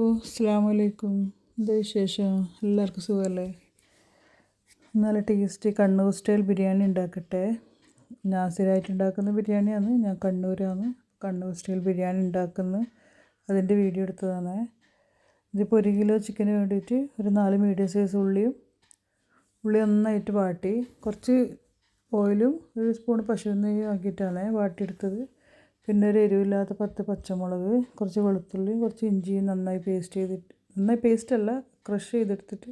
ഓ അസ്സാമലൈക്കും എന്താ വിശേഷം? എല്ലാവർക്കും സുഖമല്ലേ നല്ല ടേസ്റ്റി കണ്ണൂർ സ്റ്റൈൽ ബിരിയാണി ഉണ്ടാക്കട്ടെ. ഞാൻ സ്ഥിരമായിട്ട് ഉണ്ടാക്കുന്ന ബിരിയാണിയാണ് ഞാൻ കണ്ണൂരാണ്. കണ്ണൂർ സ്റ്റൈൽ ബിരിയാണി ഉണ്ടാക്കുന്ന. അതിന്റെ വീഡിയോ എടുത്തതാണ്. ഇതിപ്പോൾ ഒരു കിലോ ചിക്കന് വേണ്ടിയിട്ട് ഒരു നാല് മീഡിയം സൈസ് ഉള്ളിയും ഉള്ളി നന്നായിട്ട് വാട്ടി. കുറച്ച് ഓയിലും ഒരു സ്പൂൺ പശു നെയ്യും ആക്കിയിട്ടാണ് വാട്ടിയെടുത്തത്. പിന്നെ ഒരു എരിവില്ലാത്ത പത്ത് പച്ചമുളക് കുറച്ച് വെളുത്തുള്ളിയും കുറച്ച് ഇഞ്ചിയും നന്നായി പേസ്റ്റ് ചെയ്തിട്ട് നന്നായി പേസ്റ്റ് അല്ല ക്രഷ് ചെയ്തെടുത്തിട്ട്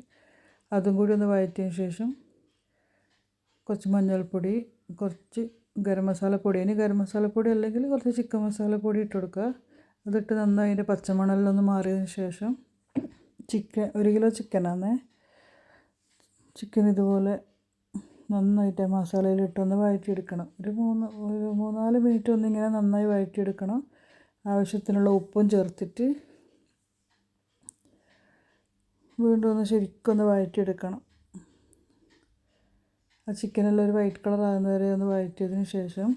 അതും കൂടി ഒന്ന് വഴറ്റിയതിന് ശേഷം കുറച്ച് മഞ്ഞൾപ്പൊടി കുറച്ച് ഗരം മസാലപ്പൊടി ഇനി ഗരം മസാലപ്പൊടി അല്ലെങ്കിൽ കുറച്ച് ചിക്കൻ മസാലപ്പൊടി ഇട്ട് കൊടുക്കുക. അതിട്ട് നന്നായി അതിന്റെ പച്ചമണലിലൊന്ന് മാറിയതിന് ശേഷം ചിക്കൻ ഒരു കിലോ ചിക്കനാണ് ചിക്കൻ ഇതുപോലെ നന്നായിട്ട് മസാലയിലിട്ടൊന്ന് വഴറ്റിയെടുക്കണം. ഒരു മൂന്ന് ഒരു മൂന്നാൽ മിനിറ്റ് ഒന്നിങ്ങനെ നന്നായി വഴറ്റിയെടുക്കണം. ആവശ്യത്തിനുള്ള ഉപ്പും ചേർത്തിട്ട് വീണ്ടും ഒന്ന് ശരിക്കൊന്ന് വഴറ്റിയെടുക്കണം. ആ ചിക്കനെല്ലാം ഒരു വൈറ്റ് കളർ ആകുന്ന വരെ ഒന്ന് വഴറ്റിയതിന് ശേഷം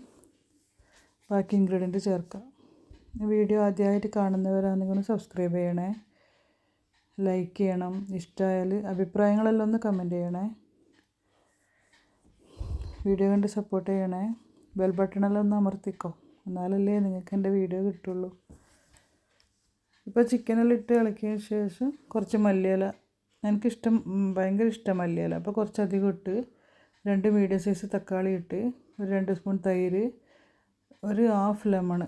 ബാക്കി ഇൻഗ്രീഡിയന്റ് ചേർക്കാം. വീഡിയോ ആദ്യമായിട്ട് കാണുന്നവരാണെങ്കിൽ ഒന്ന് സബ്സ്ക്രൈബ് ചെയ്യണേ. ലൈക്ക് ചെയ്യണം. ഇഷ്ടമായാൽ അഭിപ്രായങ്ങളെല്ലാം ഒന്ന് കമന്റ് ചെയ്യണേ. വീഡിയോ കണ്ട് സപ്പോർട്ട് ചെയ്യണേ. ബെൽ ബട്ടണെല്ലാം ഒന്ന് അമർത്തിക്കോ. എന്നാലല്ലേ നിങ്ങൾക്ക് എന്റെ വീഡിയോ കിട്ടുള്ളൂ. ഇപ്പോൾ ചിക്കനെല്ലാം ഇട്ട് ഇളക്കിയതിന് ശേഷം കുറച്ച് മല്ലിയില. എനിക്കിഷ്ടം ഭയങ്കര ഇഷ്ടം മല്ലിയില. അപ്പോൾ കുറച്ചധികം ഇട്ട് രണ്ട് മീഡിയം സൈസ് തക്കാളി ഇട്ട് ഒരു രണ്ട് സ്പൂൺ തൈര് ഒരു ഹാഫ് ലെമൺ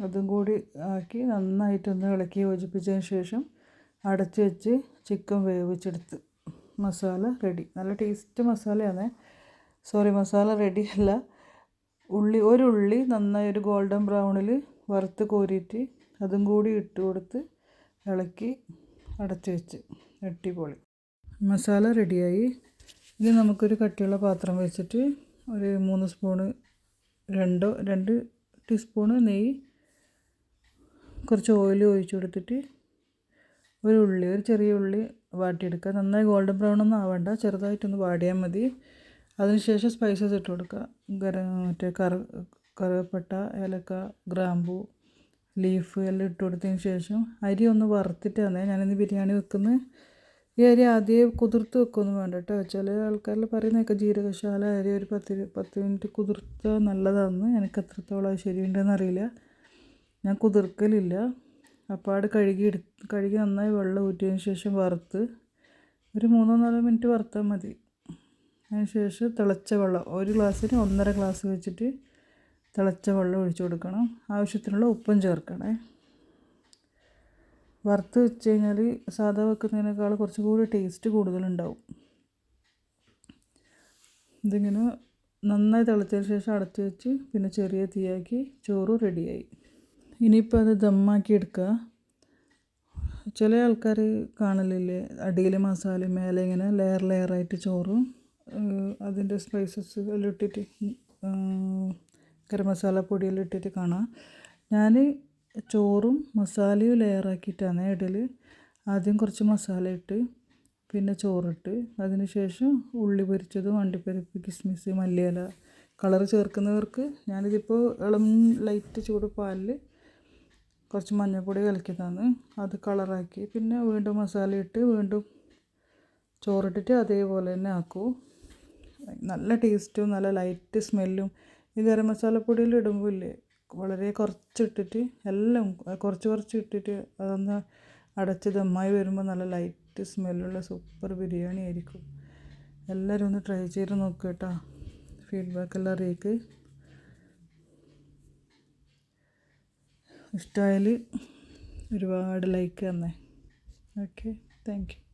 അതും കൂടി ആക്കി നന്നായിട്ടൊന്ന് ഇളക്കി യോജിപ്പിച്ചതിന് ശേഷം അടച്ചു വെച്ച് ചിക്കൻ വേവിച്ചെടുത്ത്. മസാല റെഡി നല്ല ടേസ്റ്റ് മസാലയാണ്. സോറി മസാല റെഡി അല്ല. ഉള്ളി ഒരു ഉള്ളി നന്നായി ഒരു ഗോൾഡൻ ബ്രൗണിൽ വറുത്ത് കോരിയിട്ട് അതും കൂടി ഇട്ട് കൊടുത്ത് ഇളക്കി അടച്ചു വെച്ച്. അടിപൊളി. മസാല റെഡിയായി ഇനി നമുക്കൊരു കട്ടിയുള്ള പാത്രം വെച്ചിട്ട് ഒരു മൂന്ന് സ്പൂണ് രണ്ടോ രണ്ട് ടീസ്പൂണ് നെയ്യ് കുറച്ച് ഓയിൽ ഒഴിച്ചു കൊടുത്തിട്ട് ഒരു ഉള്ളി ഒരു ചെറിയ ഉള്ളി വാട്ടിയെടുക്കുക. നന്നായി ഗോൾഡൻ ബ്രൗൺ ഒന്നും ആവണ്ട ചെറുതായിട്ടൊന്ന് വാടിയാൽ മതി. അതിനുശേഷം സ്പൈസസ് ഇട്ട് കൊടുക്കുക. ഗരം മറ്റേ കറ കറുവപ്പട്ട ഏലക്ക ഗ്രാമ്പു ലീഫ് എല്ലാം ഇട്ട് കൊടുത്തതിന് ശേഷം അരി ഒന്ന് വറുത്തിട്ടാണ് ഞാനിന്ന് ബിരിയാണി വെക്കുന്നത് ഈ അരി ആദ്യം കുതിർത്ത് വെക്കൊന്നും വേണ്ട കേട്ടോ. ചില ആൾക്കാരിൽ പറയുന്നതൊക്കെ ജീരകശാല അരി ഒരു പത്ത് പത്ത് മിനിറ്റ് കുതിർത്താൽ നല്ലതാണെന്ന് എനിക്ക് എത്രത്തോളം ശരിയുണ്ടെന്ന് അറിയില്ല. ഞാൻ കുതിർക്കലില്ല. അപ്പാട് കഴുകി എടുത്ത് കഴുകി നന്നായി വെള്ളം ഊറ്റിയതിന് ശേഷം വറുത്ത് ഒരു മൂന്നോ നാലോ മിനിറ്റ് വറുത്താൽ മതി. അതിന് ശേഷം തിളച്ച വെള്ളം ഒരു ഗ്ലാസ്സിന് ഒന്നര ഗ്ലാസ് വെച്ചിട്ട് തിളച്ച വെള്ളം ഒഴിച്ചു കൊടുക്കണം. ആവശ്യത്തിനുള്ള ഉപ്പും ചേർക്കണേ. വറുത്ത് വെച്ച് കഴിഞ്ഞാൽ സാധാ വെക്കുന്നതിനേക്കാൾ കുറച്ചും കൂടി ടേസ്റ്റ് കൂടുതലുണ്ടാവും. ഇതിങ്ങനെ നന്നായി തിളച്ചതിന് ശേഷം അടച്ചു വെച്ച് പിന്നെ ചെറിയ തീയാക്കി ചോറ് റെഡിയായി ഇനിയിപ്പോൾ അത് ദമ്മാക്കി എടുക്കുക. ചില ആൾക്കാർ കാണലില്ലേ അടിയിൽ മസാല മേലെ ഇങ്ങനെ ലെയർ ലെയറായിട്ട് ചോറും അതിന്റെ സ്പൈസസ് എല്ലാം ഇട്ടിട്ട് ഗരം മസാല പൊടിയെല്ലാം ഇട്ടിട്ട് കാണാം. ഞാൻ ചോറും മസാലയും ലെയറാക്കിയിട്ടാണ് ഇടൽ ആദ്യം കുറച്ച് മസാല ഇട്ട് പിന്നെ ചോറിട്ട്. അതിന് ശേഷം ഉള്ളി പൊരിച്ചതും അണ്ടിപ്പരിപ്പ് കിസ്മിസ് മല്ലിയില കളർ ചേർക്കുന്നവർക്ക് ഞാനിതിപ്പോൾ ഇളം ലൈറ്റ് ചൂട് പാലിൽ കുറച്ച് മഞ്ഞൾപ്പൊടി കലക്കിയതാണ്. അത് കളറാക്കി പിന്നെ വീണ്ടും മസാല ഇട്ട് വീണ്ടും ചോറിട്ടിട്ട് അതേപോലെ തന്നെ ആക്കൂ. നല്ല ടേസ്റ്റും നല്ല ലൈറ്റ് സ്മെല്ലും ഈ ഗരം മസാലപ്പൊടിയിൽ ഇടുമ്പോൾ ഇല്ലേ വളരെ കുറച്ചിട്ടിട്ട് എല്ലാം കുറച്ച് കുറച്ച് ഇട്ടിട്ട് അതൊന്ന് അടച്ച് ദമ്മായി വരുമ്പോൾ നല്ല ലൈറ്റ് സ്മെല്ലുള്ള സൂപ്പർ ബിരിയാണി ആയിരിക്കും. എല്ലാവരും ഒന്ന് ട്രൈ ചെയ്ത് നോക്കുക കേട്ടോ ഫീഡ്ബാക്ക് എല്ലാം അറിയിക്ക്. ഇഷ്ടമായാൽ ഒരുപാട് ലൈക്ക് തന്നെ. Okay thank you